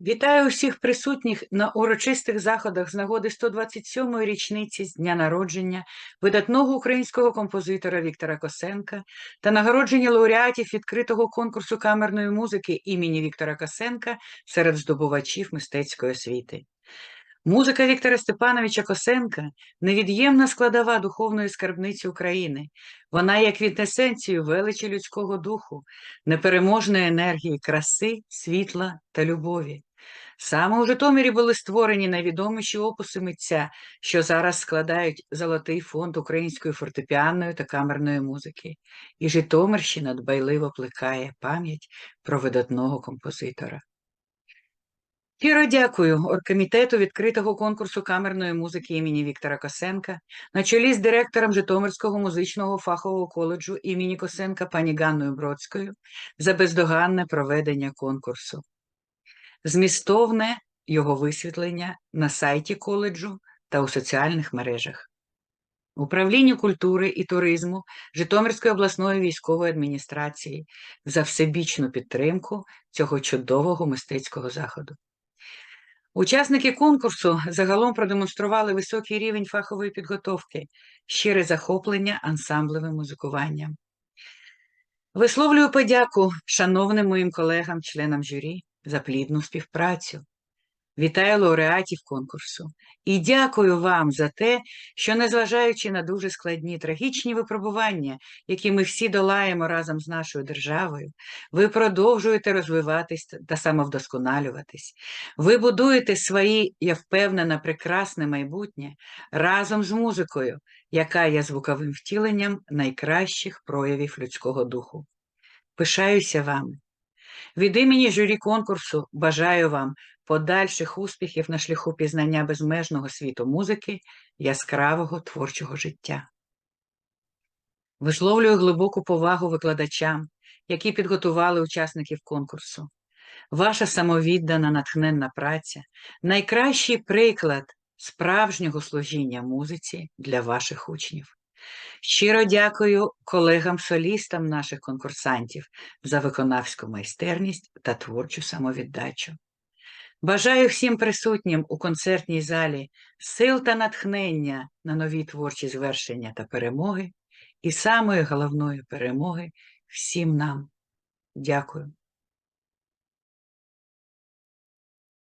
Вітаю усіх присутніх на урочистих заходах з нагоди 127-ї річниці з дня народження видатного українського композитора Віктора Косенка та нагородження лауреатів відкритого конкурсу камерної музики імені Віктора Косенка серед здобувачів мистецької освіти. Музика Віктора Степановича Косенка невід'ємна складова духовної скарбниці України. Вона є квінтесенцією величі людського духу, непереможної енергії, краси, світла та любові. Саме у Житомирі були створені найвідоміші опуси митця, що зараз складають Золотий фонд української фортепіанної та камерної музики. І Житомирщина дбайливо плекає пам'ять про видатного композитора. Щиро дякую оргкомітету відкритого конкурсу камерної музики імені Віктора Косенка на чолі з директором Житомирського музичного фахового коледжу імені Косенка пані Ганною Бродською за бездоганне проведення конкурсу. Змістовне його висвітлення на сайті коледжу та у соціальних мережах. Управлінню культури і туризму Житомирської обласної військової адміністрації за всебічну підтримку цього чудового мистецького заходу. Учасники конкурсу загалом продемонстрували високий рівень фахової підготовки, щире захоплення ансамблевим музикуванням. Висловлюю подяку шановним моїм колегам, членам журі за плідну співпрацю. Вітаю лауреатів конкурсу і дякую вам за те, що, незважаючи на дуже складні трагічні випробування, які ми всі долаємо разом з нашою державою, ви продовжуєте розвиватись та самовдосконалюватись. Ви будуєте свої, я впевнена, прекрасне майбутнє разом з музикою, яка є звуковим втіленням найкращих проявів людського духу. Пишаюся вами. Від імені журі конкурсу бажаю вам подальших успіхів на шляху пізнання безмежного світу музики, яскравого творчого життя. Висловлюю глибоку повагу викладачам, які підготували учасників конкурсу. Ваша самовіддана натхненна праця найкращий приклад справжнього служіння музиці для ваших учнів. Щиро дякую колегам-солістам наших конкурсантів за виконавську майстерність та творчу самовіддачу. Бажаю всім присутнім у концертній залі сил та натхнення на нові творчі звершення та перемоги, і самої головної перемоги всім нам. Дякую.